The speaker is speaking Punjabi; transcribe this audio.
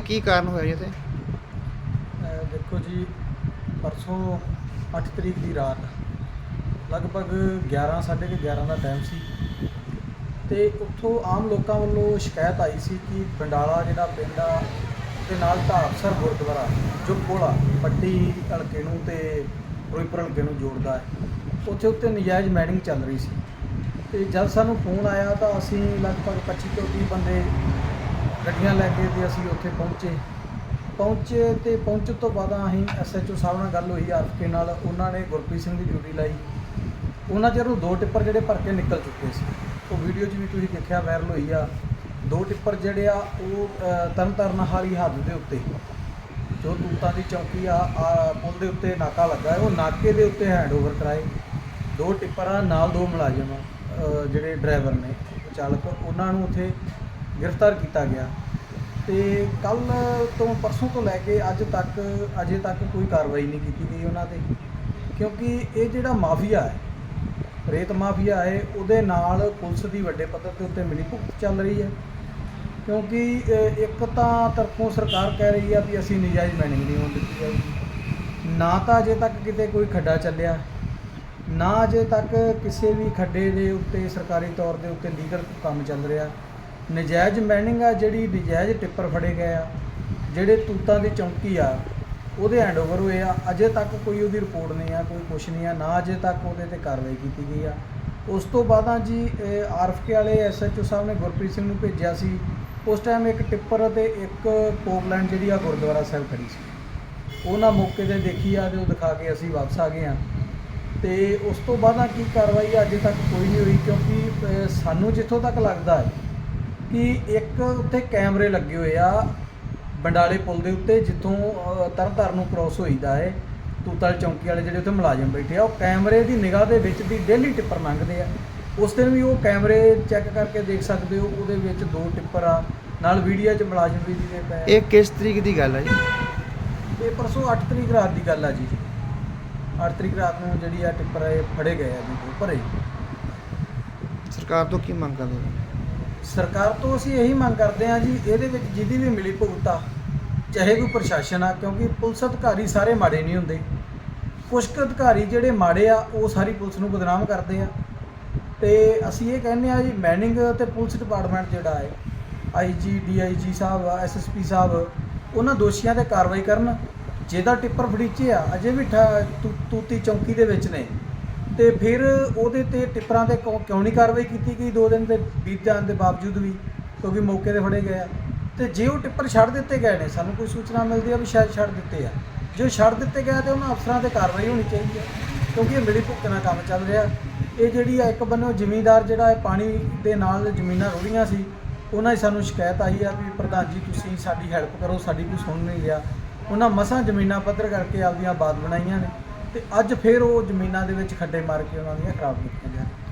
ਕੀ ਕਾਰਨ ਹੋਇਆ ਜੀ ਤੇ ਅਹ ਦੇਖੋ ਜੀ, ਪਰਸੋਂ 8 ਤਰੀਕ ਦੀ ਰਾਤ ਲਗਭਗ 11 ਸਾਢੇ ਕੁ 11 ਦਾ ਟਾਈਮ ਸੀ ਤੇ ਉੱਥੋਂ ਆਮ ਲੋਕਾਂ ਵੱਲੋਂ ਸ਼ਿਕਾਇਤ ਆਈ ਸੀ ਕਿ ਬੰਡਾਲਾ ਜਿਹੜਾ ਪਿੰਡ ਆ ਤੇ ਨਾਲ ਢਾਬਸਰ ਗੁਰਦੁਆਰਾ, ਜੋ ਕੋਲਾ ਪੱਟੀ ਹਲਕੇ ਨੂੰ ਤੇ ਫਿਰੋਜ਼ਪੁਰ ਹਲਕੇ ਨੂੰ ਜੋੜਦਾ ਹੈ। ਉੱਥੇ ਉੱਤੇ ਨਜਾਇਜ਼ ਮਾਈਨਿੰਗ ਚੱਲ ਰਹੀ ਸੀ। ਤੇ ਜਦ ਸਾਨੂੰ ਫੋਨ ਆਇਆ ਤਾਂ ਅਸੀਂ ਲਗਭਗ 25 ਤੋਂ 30 ਬੰਦੇ ਗੱਡੀਆਂ ਲੈ ਕੇ ਤੇ ਅਸੀਂ ਉੱਥੇ ਪਹੁੰਚੇ। ਪਹੁੰਚੇ ਤੇ ਪਹੁੰਚਣ ਤੋਂ ਬਾਅਦ ਅਸੀਂ ਐਸਐਚਓ ਸਾਹਿਬ ਨਾਲ ਗੱਲ ਹੋਈ ਆਰਫਕੇ ਨਾਲ। ਉਹਨਾਂ ਨੇ ਗੁਰਪ੍ਰੀਤ ਸਿੰਘ ਦੀ ਡਿਊਟੀ ਲਾਈ। ਉਹਨਾਂ ਚਿਰ ਨੂੰ ਦੋ ਟਿੱਪਰ ਜਿਹੜੇ ਭਰ ਕੇ ਨਿਕਲ ਚੁੱਕੇ ਸੀ। ਉਹ ਵੀਡੀਓ 'ਚ ਵੀ ਤੁਸੀਂ ਦੇਖਿਆ ਵਾਇਰਲ ਹੋਈ ਆ। ਦੋ ਟਿੱਪਰ ਜਿਹੜੇ ਆ ਉਹ ਅ, ਤਰਨਤਾਰਨ ਹਾਲੀ ਹੱਦ ਦੇ ਉੱਤੇ। ਜੋ ਤੂਤਾਂ ਦੀ ਚੌਕੀ ਆ ਪੁਲ ਦੇ ਉੱਤੇ ਨਾਕਾ ਲੱਗਾ ਹੈ। ਉਹ ਨਾਕੇ ਦੇ ਉੱਤੇ ਹੈਂਡਓਵਰ ਕਰਾਏ। ਦੋ ਟਿੱਪਰਾਂ ਨਾਲ ਦੋ ਮੁਲਾਜ਼ਮ ਜਿਹੜੇ ਡਰਾਈਵਰ ਨੇ ਚਾਲਕ। ਉਹਨਾਂ ਨੂੰ ਉੱਥੇ ਗ੍ਰਿਫਤਾਰ ਕੀਤਾ ਗਿਆ। ਤੇ ਕੱਲ ਤੋਂ ਪਰਸੋਂ ਤੋਂ ਲੈ ਕੇ ਅੱਜ ਤੱਕ, ਅਜੇ ਤੱਕ ਕੋਈ ਕਾਰਵਾਈ ਨਹੀਂ ਕੀਤੀ ਗਈ ਉਹਨਾਂ ਤੇ। ਕਿਉਂਕਿ ਇਹ ਜਿਹੜਾ ਮਾਫੀਆ ਹੈ, ਰੇਤ ਮਾਫੀਆ ਹੈ, ਉਹਦੇ ਨਾਲ ਪੁਲਿਸ ਦੀ ਵੱਡੇ ਪੱਧਰ ਦੇ ਉੱਤੇ ਮਿਲੀ ਭੁਗਤ ਚੱਲ ਰਹੀ ਹੈ। ਕਿਉਂਕਿ ਇੱਕ ਤਾਂ ਤਰਫੋਂ ਸਰਕਾਰ ਕਹਿ ਰਹੀ ਆ ਵੀ ਅਸੀਂ ਨਜਾਇਜ਼ ਮਾਈਨਿੰਗ ਨਹੀਂ ਹੋਣ ਦਿੱਤੀ ਜਾਊਗੀ ਨਾ ਤਾਂ ਅਜੇ ਤੱਕ ਕਿਤੇ ਕੋਈ ਖੱਡਾ ਚੱਲਿਆ, ਨਾ ਅਜੇ ਤੱਕ ਕਿਸੇ ਵੀ ਖੱਡੇ ਦੇ ਉੱਤੇ ਸਰਕਾਰੀ ਤੌਰ ਦੇ ਉੱਤੇ ਲੀਗਲ ਕੰਮ ਚੱਲ ਰਿਹਾ। ਨਜਾਇਜ਼ ਮਾਈਨਿੰਗ ਆ, ਜਿਹੜੀ ਨਜਾਇਜ਼ ਟਿੱਪਰ ਫੜੇ ਗਏ ਆ, ਜਿਹੜੇ ਤੂਤਾਂ ਦੀ ਚੌਂਕੀ ਆ, ਉਹਦੇ ਹੈਂਡਓਵਰ ਹੋਏ ਆ। ਅਜੇ ਤੱਕ ਕੋਈ ਉਹਦੀ ਰਿਪੋਰਟ ਨਹੀਂ ਆ, ਕੋਈ ਕੁਛ ਨਹੀਂ ਆ, ਨਾ ਅਜੇ ਤੱਕ ਉਹਦੇ ਤੇ ਕਾਰਵਾਈ ਕੀਤੀ ਗਈ ਆ। ਉਸ ਤੋਂ ਬਾਅਦਾਂ ਜੀ ਆਰਫਕੇ ਵਾਲੇ ਐਸਐਚਓ ਸਾਹਿਬ ਨੇ ਗੁਰਪ੍ਰੀਤ ਸਿੰਘ ਨੂੰ ਭੇਜਿਆ ਸੀ। ਉਸ ਟਾਈਮ ਇੱਕ ਟਿੱਪਰ ਅਤੇ ਇੱਕ ਪੋਪਲਾਈਨ ਜਿਹੜੀ ਆ, ਗੁਰਦੁਆਰਾ ਸਾਹਿਬ ਖੜੀ ਸੀ। ਉਹਨਾਂ ਮੌਕੇ ਤੇ ਦੇਖੀ ਆ ਤੇ ਉਹ ਦਿਖਾ ਕੇ ਅਸੀਂ ਵਾਪਸ ਆ ਗਏ ਆ। ਤੇ ਉਸ ਤੋਂ ਬਾਅਦਾਂ ਕੀ ਕਾਰਵਾਈ ਅਜੇ ਤੱਕ ਕੋਈ ਨਹੀਂ ਹੋਈ, ਕਿਉਂਕਿ ਸਾਨੂੰ ਜਿੱਥੋਂ ਤੱਕ ਲੱਗਦਾ ਹੈ ਕਿ ਇੱਕ ਉੱਤੇ ਕੈਮਰੇ ਲੱਗੇ ਹੋਏ ਆ ਬੰਡਾਲੇ ਪੁਲ ਦੇ ਉੱਤੇ ਜਿੱਥੋਂ ਤਰਨਤਾਰਨ ਨੂੰ ਕ੍ਰੋਸ ਹੋਈਦਾ ਹੈ ਤੂਤਲ ਚੌਂਕੀ ਵਾਲੇ ਜਿਹੜੇ ਉੱਥੇ ਮੁਲਾਜ਼ਮ ਬੈਠੇ ਆ ਉਹ ਕੈਮਰੇ ਦੀ ਨਿਗਾਹ ਦੇ ਵਿੱਚ ਦੀ ਡੇਲੀ ਟਿੱਪਰ ਲੰਘਦੇ ਆ। ਉਸ ਦਿਨ ਵੀ ਉਹ ਕੈਮਰੇ ਚੈੱਕ ਕਰਕੇ ਦੇਖ ਸਕਦੇ ਹੋ ਉਹਦੇ ਵਿੱਚ ਦੋ ਟਿੱਪਰ ਆ। ਨਾਲ ਵੀਡੀਓ 'ਚ ਮੁਲਾਜ਼ਮ ਵੀ ਦਿਖੇ ਪਏ ਆ। ਇਹ ਕਿਸ ਤਰੀਕ ਦੀ ਗੱਲ ਹੈ ਜੀ? ਇਹ ਪਰਸੋਂ 8 ਤਰੀਕ ਰਾਤ ਦੀ ਗੱਲ ਆ ਜੀ। 8 ਤਰੀਕ ਰਾਤ ਨੂੰ ਜਿਹੜੀ ਆ ਟਿੱਪਰ ਇਹ ਫੜੇ ਗਏ ਆ ਜੀ ਭਰੇ। ਸਰਕਾਰ ਤੋਂ ਕੀ ਮੰਗ ਕਰਦੇ ਹੋ? ਸਰਕਾਰ ਤੋਂ ਅਸੀਂ ਇਹੀ ਮੰਗ ਕਰਦੇ ਹਾਂ ਜੀ, ਇਹਦੇ ਵਿੱਚ ਜਿਹਦੀ ਵੀ ਮਿਲੀ ਭੁਗਤਾ, ਚਾਹੇ ਕੋਈ ਪ੍ਰਸ਼ਾਸਨ ਆ, ਕਿਉਂਕਿ ਪੁਲਿਸ ਅਧਿਕਾਰੀ ਸਾਰੇ ਮਾੜੇ ਨਹੀਂ ਹੁੰਦੇ। ਕੁਝ ਕੁ ਅਧਿਕਾਰੀ ਜਿਹੜੇ ਮਾੜੇ ਆ, ਉਹ ਸਾਰੀ ਪੁਲਿਸ ਨੂੰ ਬਦਨਾਮ ਕਰਦੇ ਆ। ਤੇ ਅਸੀਂ ਇਹ ਕਹਿੰਦੇ ਆ ਜੀ, ਮੈਨਿੰਗ ਤੇ ਪੁਲਿਸ ਡਿਪਾਰਟਮੈਂਟ ਜਿਹੜਾ ਹੈ ਆਈਜੀ ਡੀਆਈਜੀ ਸਾਹਿਬ ਐਸਐਸਪੀ ਸਾਹਿਬ, ਉਹਨਾਂ ਦੋਸ਼ੀਆਂ ਤੇ ਕਾਰਵਾਈ ਕਰਨ। ਜਿਹਦਾ ਟਿੱਪਰ ਫੜੀਚੇ ਆ, ਅਜੇ ਵੀ ਠਾ- ਤੂ- ਤੂਤੀ ਚੌਂਕੀ ਦੇ ਵਿੱਚ ਨੇ। ਤੇ ਫਿਰ ਉਹਦੇ ਤੇ ਟਿੱਪਰਾਂ ਤੇ ਕਿਉਂ ਕਿਉਂ ਨਹੀਂ ਕਾਰਵਾਈ ਕੀਤੀ ਗਈ? ਦੋ ਦਿਨ ਦੇ ਬੀਤ ਜਾਣ ਦੇ ਬਾਵਜੂਦ ਵੀ, ਕਿਉਂਕਿ ਮੌਕੇ ਤੇ ਫੜੇ ਗਏ ਆ। ਤੇ ਜੇ ਉਹ ਟਿੱਪਰ ਛੱਡ ਦਿੱਤੇ ਗਏ ਨੇ, ਸਾਨੂੰ ਕੋਈ ਸੂਚਨਾ ਮਿਲਦੀ ਆ ਵੀ ਸ਼ਾਇਦ ਛੱਡ ਦਿੱਤੇ ਆ। ਜੇ ਛੱਡ ਦਿੱਤੇ ਗਏ ਤੇ ਉਹਨਾਂ ਅਫਸਰਾਂ ਤੇ ਕਾਰਵਾਈ ਹੋਣੀ ਚਾਹੀਦੀ ਹੈ ਕਿਉਂਕਿ ਇਹ ਮਿਲੀ ਭੁਗਤ ਕੰਮ ਚੱਲ ਰਿਹਾ। ਇਹ ਜਿਹੜੀ ਆ, ਇੱਕ ਬੰਨੋ ਜ਼ਿਮੀਂਦਾਰ ਜਿਹੜਾ ਹੈ ਪਾਣੀ ਦੇ ਨਾਲ ਜ਼ਮੀਨਾਂ ਰੁੜੀਆਂ ਸੀ, ਉਹਨਾਂ ਦੀ ਸਾਨੂੰ ਸ਼ਿਕਾਇਤ ਆਈ ਆ ਵੀ ਪ੍ਰਧਾਨ ਜੀ, ਤੁਸੀਂ ਸਾਡੀ ਹੈਲਪ ਕਰੋ, ਸਾਡੀ ਕੋਈ ਸੁਣ ਨਹੀਂ ਰਿਹਾ। ਉਹਨਾਂ ਮਸਾਂ ਜ਼ਮੀਨਾਂ ਪੱਧਰ ਕਰਕੇ ਆਪਦੀਆਂ ਬਾਦ ਬਣਾਈਆਂ ਨੇ। ਤੇ ਅੱਜ ਫੇਰ ਉਹ ਜ਼ਮੀਨਾਂ ਦੇ ਵਿੱਚ ਖੱਡੇ ਮਾਰ ਕੇ ਉਹਨਾਂ ਦੀਆਂ ਖਰਾਬ ਕੀਤੀਆਂ ਜਾ ਰਹੀਆਂ